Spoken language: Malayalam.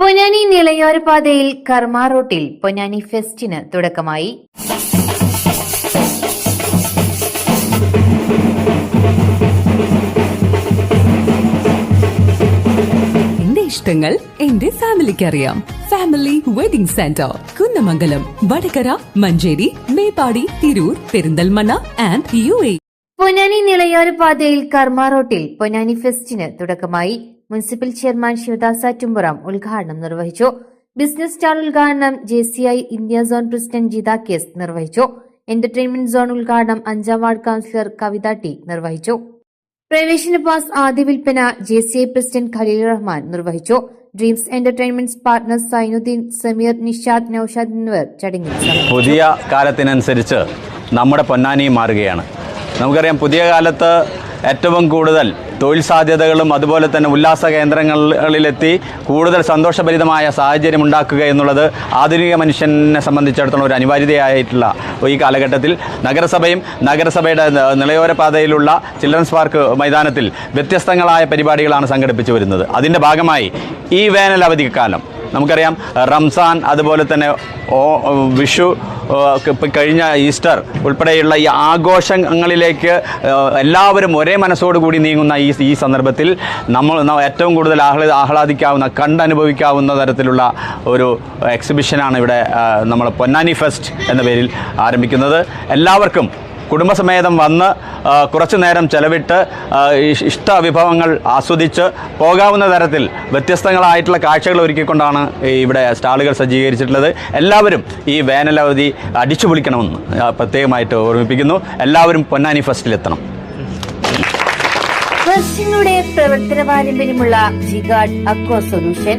പൊന്നാനി നിളയോരപാതയിൽ കർമാ കർമ്മ റോട്ടിൽ പൊന്നാനി ഫെസ്റ്റിന് തുടക്കമായി. എന്റെ ഇഷ്ടങ്ങൾ എന്റെ ഫാമിലിക്ക് അറിയാം family wedding centre Kunnamangalam Vadakara Manjeri Meppadi Tirur Perinthalmanna and U A. Ponnani നിളയോരപാതയിൽ Karma Karma റോട്ടിൽ പൊന്നാനി ഫെസ്റ്റിന് തുടക്കമായി. മുനിസിപ്പൽ ചെയർമാൻ ശിവദാസ ടുമ്പുറം ഉദ്ഘാടനം നിർവഹിച്ചു. ബിസിനസ് സ്റ്റാൾ ഉദ്ഘാടനം J C I India zone president Jitha case നിർവഹിച്ചു. എന്റർടൈൻമെന്റ് സോൺ ഉദ്ഘാടനം അഞ്ചാം വാർഡ് കൌൺസിലർ കവിത ടി നിർവഹിച്ചു. പ്രവേശന പാസ് ആദ്യ വിൽപ്പന J C I president Khaleel Rahman നിർവഹിച്ചു. Dreams entertainments partner Zainuddin Sameer Nishad Noushad എന്നിവർ ചടങ്ങിൽ പുതിയ കാലത്തിനനുസരിച്ച് നമ്മുടെ പൊന്നാനി മാറുകയാണ്. നമുക്കറിയാം പുതിയ കാലത്ത് ഏറ്റവും കൂടുതൽ തൊഴിൽ സാധ്യതകളും അതുപോലെ തന്നെ ഉല്ലാസ കേന്ദ്രങ്ങളിലെത്തി കൂടുതൽ സന്തോഷഭരിതമായ സാഹചര്യം ഉണ്ടാക്കുക എന്നുള്ളത് ആധുനിക മനുഷ്യനെ സംബന്ധിച്ചിടത്തോളം ഒരു അനിവാര്യതയായിട്ടുള്ള ഈ കാലഘട്ടത്തിൽ നഗരസഭയും നഗരസഭയുടെ നിളയോര പാതയിലുള്ള ചിൽഡ്രൻസ് പാർക്ക് മൈതാനത്തിൽ വ്യത്യസ്തങ്ങളായ പരിപാടികളാണ് സംഘടിപ്പിച്ചു വരുന്നത്. അതിന്റെ ഭാഗമായി ഈ വേനൽ അവധിക്കാലം നമുക്കറിയാം റംസാൻ അതുപോലെ തന്നെ ഓ വിഷു കഴിഞ്ഞ ഈസ്റ്റർ ഉൾപ്പെടെയുള്ള ഈ ആഘോഷങ്ങളിലേക്ക് എല്ലാവരും ഒരേ മനസ്സോടുകൂടി നീങ്ങുന്ന ഈ ഈ സന്ദർഭത്തിൽ നമ്മൾ ഏറ്റവും കൂടുതൽ ആഹ്ല ആഹ്ലാദിക്കാവുന്ന കണ്ടനുഭവിക്കാവുന്ന തരത്തിലുള്ള ഒരു എക്സിബിഷനാണ് ഇവിടെ നമ്മൾ പൊന്നാനി ഫെസ്റ്റ് എന്ന പേരിൽ ആരംഭിക്കുന്നത്. എല്ലാവർക്കും കുടുംബസമേതം വന്ന് കുറച്ചു നേരം ചെലവിട്ട് ഇഷ്ട വിഭവങ്ങൾ ആസ്വദിച്ച് പോകാവുന്ന തരത്തിൽ വ്യത്യസ്തങ്ങളായിട്ടുള്ള കാഴ്ചകൾ ഒരുക്കിക്കൊണ്ടാണ് ഇവിടെ സ്റ്റാളുകൾ സജ്ജീകരിച്ചിട്ടുള്ളത്. എല്ലാവരും ഈ വേനലവധി അടിച്ചു പൊളിക്കണമെന്ന് പ്രത്യേകമായിട്ട് ഓർമ്മിപ്പിക്കുന്നു. എല്ലാവരും പൊന്നാനി ഫസ്റ്റിലെത്തണം. വർഷങ്ങളുടെ പ്രവർത്തന പാരമ്പര്യമുള്ള ജിഗാഡ് അക്വ സൊല്യൂഷൻ